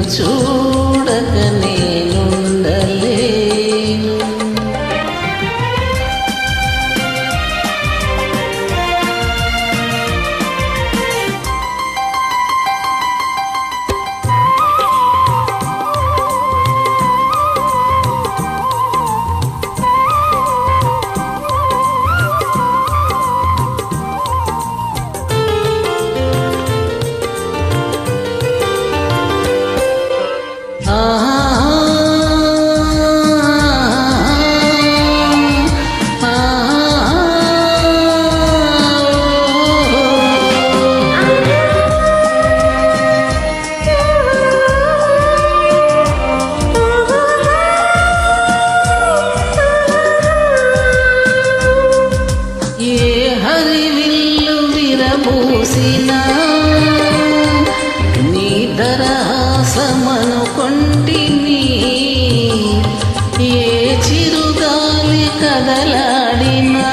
నిన్ను నీ కొంటిని ఏ చిరుగాలి కదలాడినా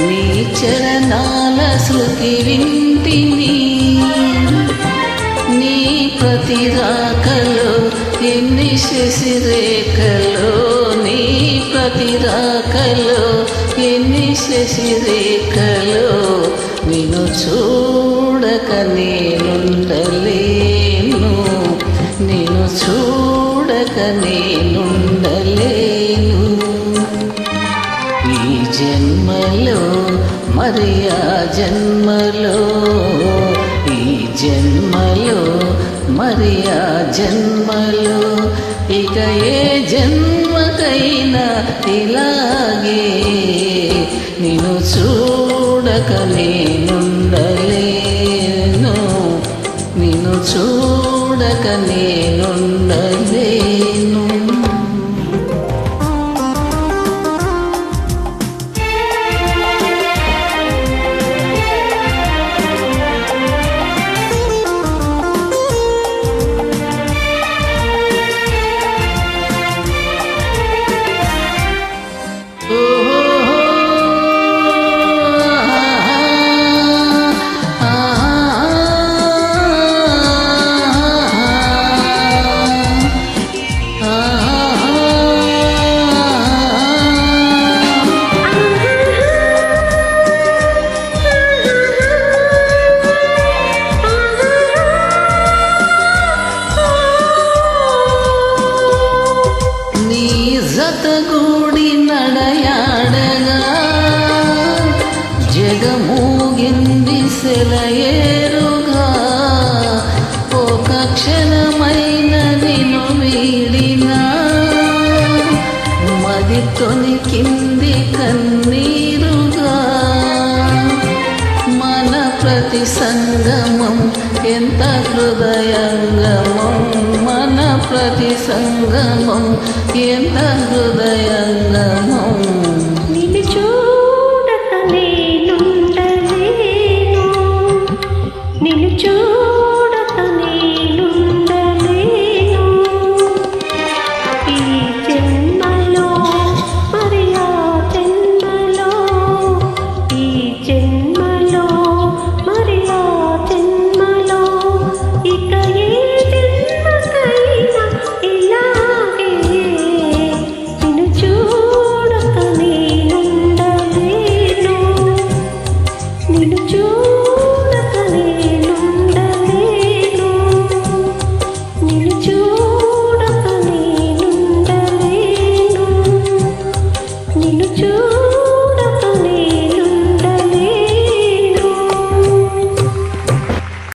నీ చరణాల శృతి వింటిని నీ ప్రతి రాకలో ఎన్ని శశిరేఖలో నీ ప్రతి రాకలో ఎన్ని శశిరేఖలో నిన్ను చూడక నేనుండలేను. నేను చూడక నేనుండలేను. ఈ జన్మలో మరి ఆ జన్మలో ఈ జన్మలో మరి ఆ జన్మలో ఇక ఏ జన్మకైనా ఇలాగే నేను చూడక నేనుండలే. జతగూడి నడయాడగా జగమూగింది సెలయేరుగా ఒక క్షణమైన నిను వీడిన మది తొనికింది కన్నీరుగా మన ప్రతి సంగమం ఎంత హృదయంగా సంగమం ఎంత హృదయంగమం